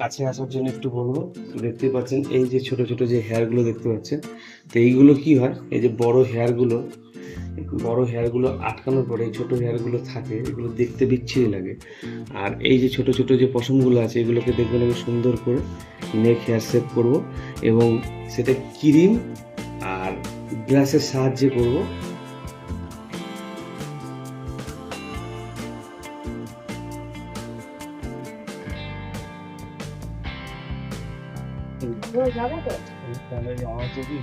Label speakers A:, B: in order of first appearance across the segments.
A: কাছে আসার জন্য একটু বলব। দেখতে পাচ্ছেন, এই যে ছোট ছোট যে হেয়ারগুলো দেখতে পাচ্ছেন, তো এইগুলো কি হয়? এই যে বড় হেয়ারগুলো বড় হেয়ারগুলো আটকানোর পরে এই ছোটো হেয়ারগুলো থাকে, এগুলো দেখতে বিচ্ছিরি লাগে। আর এই যে ছোট ছোট যে পশমগুলো আছে, এগুলোকে দেখবেন আমি সুন্দর করে নেক হেয়ার সেভ করব এবং সেটা ক্রিম আর ব্রাশের সাহায্যে করব।
B: যাবে তো
A: তাহলে আমার যদি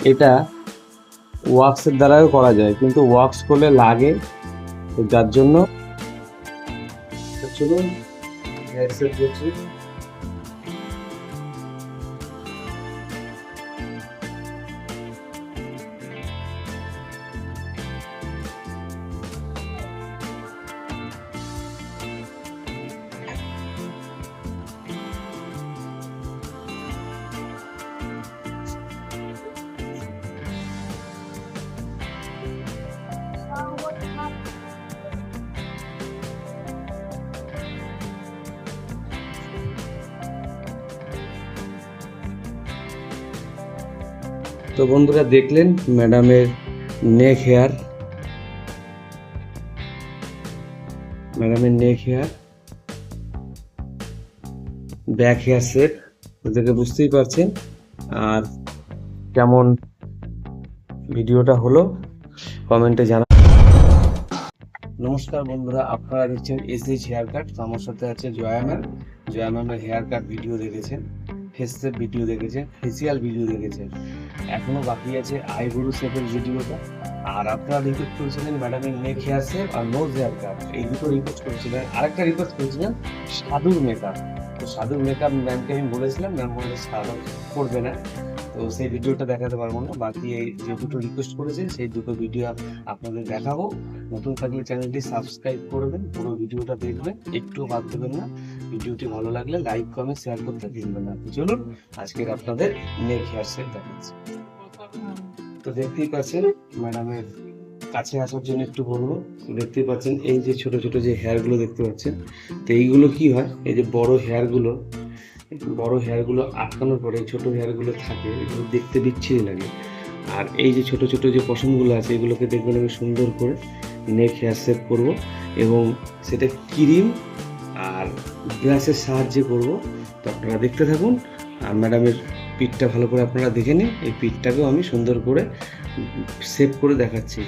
A: এটা ওয়াক্সের দ্বারাও করা যায় কিন্তু ওয়াক্স করলে লাগে যার জন্য চলুন তো বন্ধুরা দেখলেন ম্যাডামের নেক হেয়ার ম্যাডামের neck hair back hair set ওদেরকে বুঝতেই পারছেন। আর কেমন ভিডিওটা হলো কমেন্টে জানা নমস্কার বন্ধুরা, আপনারা দেখছেন এস এইচ হেয়ার কাট আমার সাথে আছে জয়া ম্যাম। জয়া ম্যামের হেয়ার কাট ভিডিও দেখেছেন। ফেস সেপ ভিডিও দেখেছে ফেসিয়াল ভিডিও দেখেছে। এখনও বাকি আছে আইব্রো শেপের ভিডিওটা আর আপনারা রিকোয়েস্ট করেছিলেন ম্যাডামের নেক হেয়ার শেপ আর নোজ হেয়ার কাট এই দুটো রিকোয়েস্ট করেছিলেন। আরেকটা রিকোয়েস্ট করেছিলেন সাধুর মেকআপ তো সাধুর মেকআপ ম্যামকে আমি বলেছিলাম ম্যাম বলে সাধু করবে না। তো সেই ভিডিওটা দেখাতে পারব না। বাকি এই যে দুটো রিকোয়েস্ট করেছেন সেই দুটো ভিডিও আপনাদের দেখাবো। নতুন থাকলে চ্যানেলটি সাবস্ক্রাইব করবেন পুরো ভিডিওটা দেখবেন। একটু বাদ দেবেন না। ভিডিওটি ভালো লাগলে লাইক কমেন্ট শেয়ার করতে ভুলবেন না। চলুন আজকের আপনাদের নেক হেয়ার সেট দেখাচ্ছি তো দেখতেই পাচ্ছেন ম্যাডামের কাছে আসার জন্য একটু বলব। দেখতেই পাচ্ছেন, এই যে ছোট ছোট যে হেয়ারগুলো দেখতে পাচ্ছেন, তো এইগুলো কি হয়? এই যে বড় হেয়ারগুলো বড় হেয়ারগুলো আটকানোর পরে ছোট হেয়ারগুলো থাকে, এগুলো দেখতে বিচ্ছিরি লাগে। আর এই যে ছোট ছোট যে পশমগুলো আছে, এগুলোকে দেখবেন আমি সুন্দর করে নেক হেয়ার সেভ করব এবং সেটা ক্রিম আর ব্রাশের সাহায্যে করব। তো আপনারা দেখতে থাকুন, আর ম্যাডামের পিঠটা ভালো করে আপনারা দেখে নিন, এই পিঠটাকেও আমি সুন্দর করে সেভ করে দেখাচ্ছি।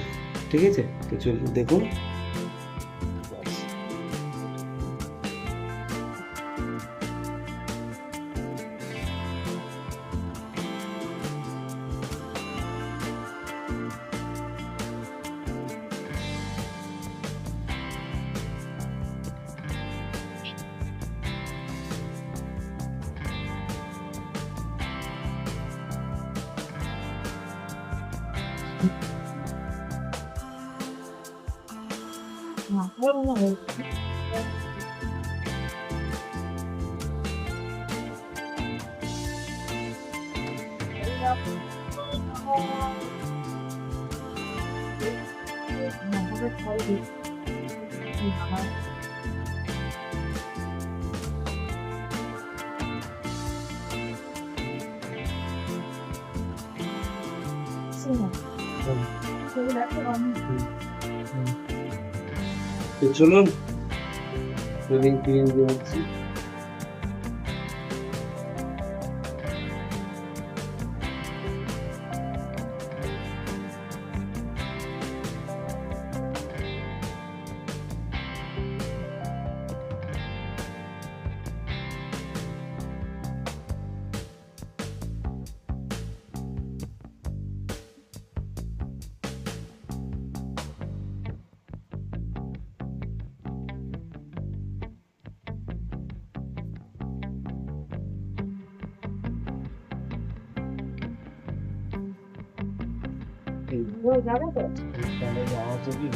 A: ঠিক আছে? তো দেখুন। 好了。哎呀，然后，嗯，他在，তো চলুন ক্রিম ক্রিম দিয়ে হচ্ছে
B: যাবে তো
A: তাহলে যাওয়া তো কি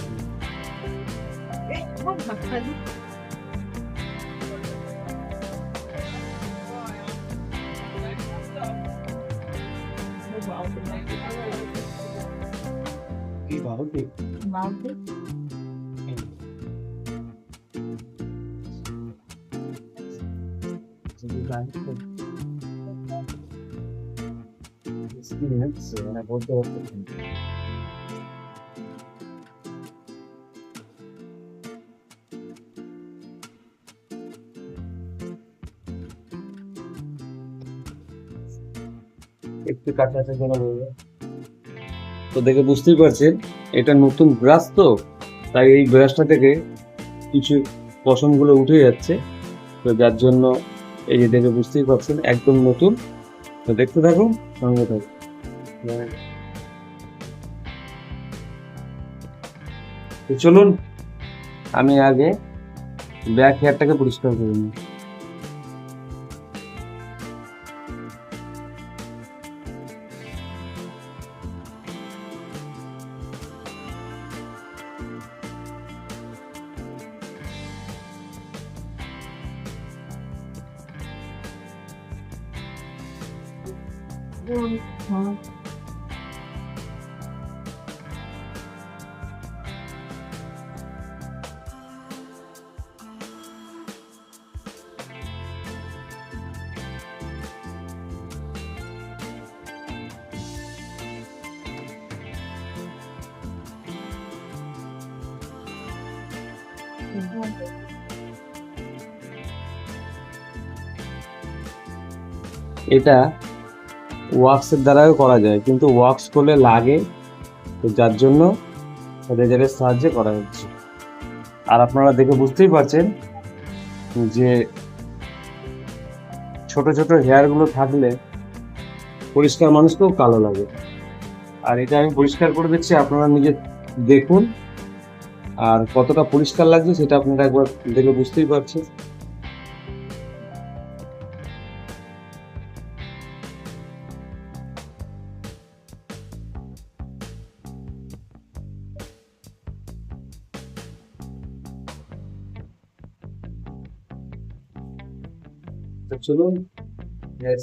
B: খুব ভালো
A: কি ভালো ঠিক
B: মাউন্টে
A: এক্সপিরিয়েন্স মানে বলতে পারছি একটু কাছাকাছি করে বলব তো দেখে বুঝতেই পারছেন, এটা নতুন ব্রাশ তো, তাই এই ব্রাশটা থেকে কিছু পশমগুলো উঠে যাচ্ছে। তো যার জন্য এই যে দেখে বুঝতেই পারছেন, একদম নতুন। তো দেখতে থাকুন সঙ্গে থাকুন। চলুন আমি আগে ব্যাক হেয়ারটাকে পরিষ্কার করে নিই। Rồi, rồi. mình ওয়াক্সের দ্বারাও করা যায়, কিন্তু ওয়াক্স করলে লাগে, তো যার জন্য রেজারের সাহায্যে করা হচ্ছে। আর আপনারা দেখে বুঝতেই পারছেন যে ছোট ছোট হেয়ারগুলো থাকলে পরিষ্কার মানুষকেও কালো লাগে। আর এটা আমি পরিষ্কার করে দিচ্ছি, আপনারা নিজে দেখুন। আর কতটা পরিষ্কার লাগছে সেটা আপনারা একবার দেখে বুঝতেই পারছেন। তো চলুন হেয়ার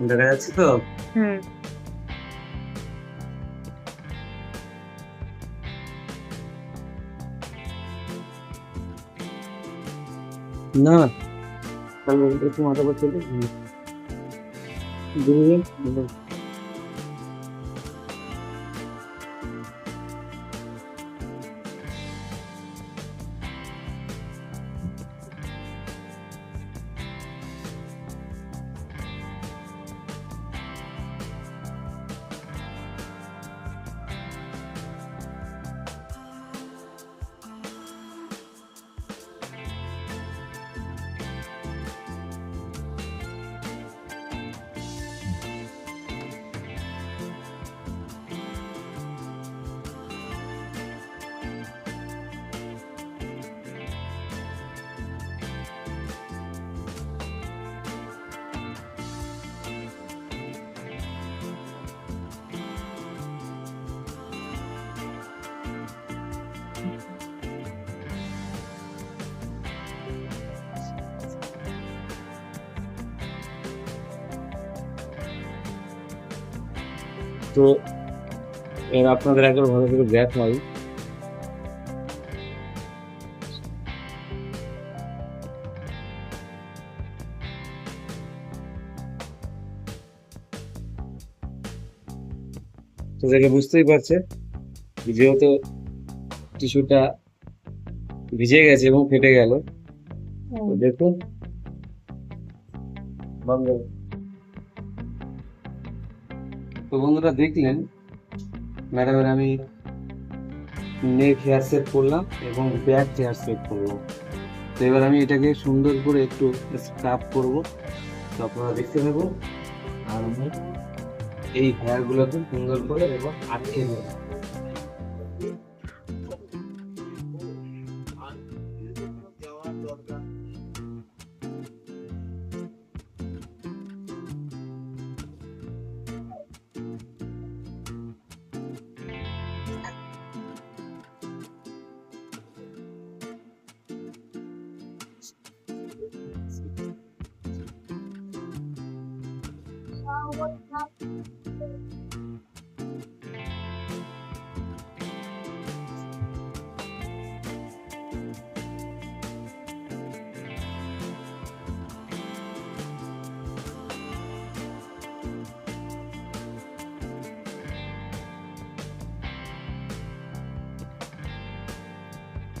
A: দেখা যাচ্ছে তো?
B: হুম।
A: না। তাহলে একটু মাথা করতে তো এর আপনাদের একবার ভালো করে ব্যাক হয় তো দেখে বুঝতেই পারছে যেহেতু টিস্যুটা ভিজে গেছে এবং ফেটে গেল তো দেখুন তো বন্ধুরা দেখলেন, ম্যাডামের আমি নেক হেয়ার সেট করলাম এবং ব্যাক হেয়ার সেট করলাম। তো এবার আমি এটাকে সুন্দর করে একটু স্ক্রাব করব। তো আপনারা দেখতে পাবো আর আমি এই হেয়ারগুলোকে সুন্দর করে এবং আটকে নেব।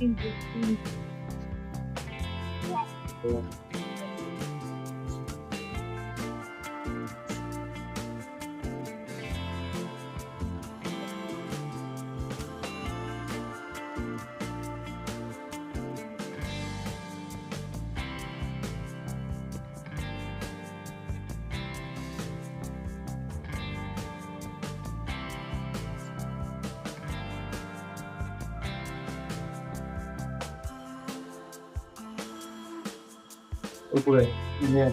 A: Interesting. Yeah. উপরে হ্যাঁ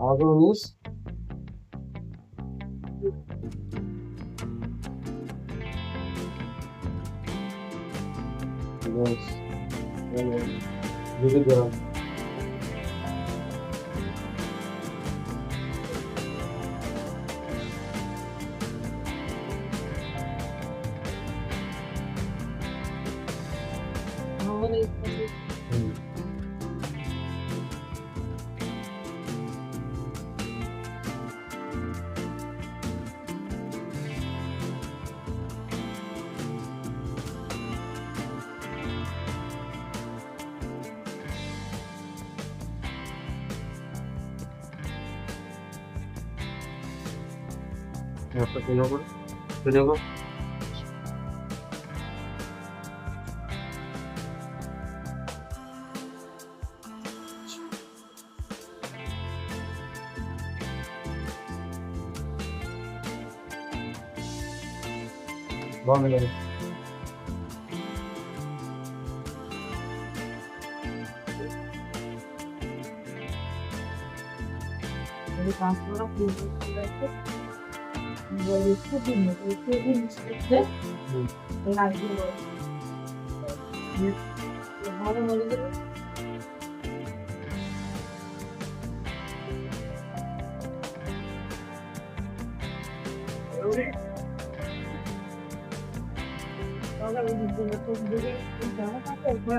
A: নেবে আমাকে নিস বেশ বুঝে গেলাম হুম। একটা সোজা করে সোজা কর বন্ধ করে
B: এই পাঁচশোটা ফুল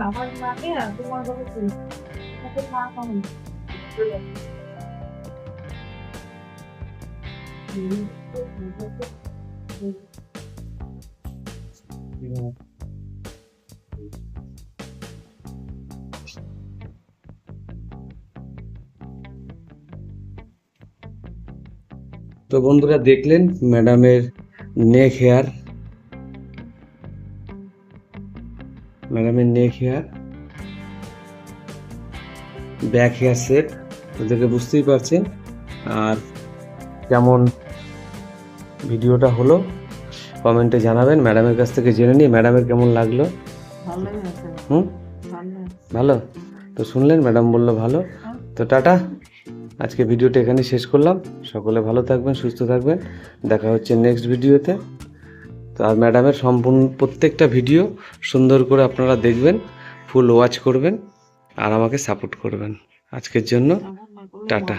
B: আমার মাকে না তোমার কথা মা কেমন
A: তো বন্ধুরা দেখলেন ম্যাডামের নেক হেয়ার ম্যাডামের neck hair back hair set ওদেরকে বুঝতেই পারছেন। আর কেমন ভিডিওটা হলো কমেন্টে জানাবেন ম্যাডামের কাছ থেকে জেনে নিই ম্যাডামের কেমন লাগল। হুম?
B: ভালো।
A: তো শুনলেন ম্যাডাম বলল ভালো। তো টাটা। আজকে ভিডিওটা এখানে শেষ করলাম। সকলে ভালো থাকবেন সুস্থ থাকবেন। দেখা হচ্ছে নেক্সট ভিডিওতে। তো আর ম্যাডামের সম্পূর্ণ প্রত্যেকটা ভিডিও সুন্দর করে আপনারা দেখবেন ফুল ওয়াচ করবেন আর আমাকে সাপোর্ট করবেন। আজকের জন্য টাটা।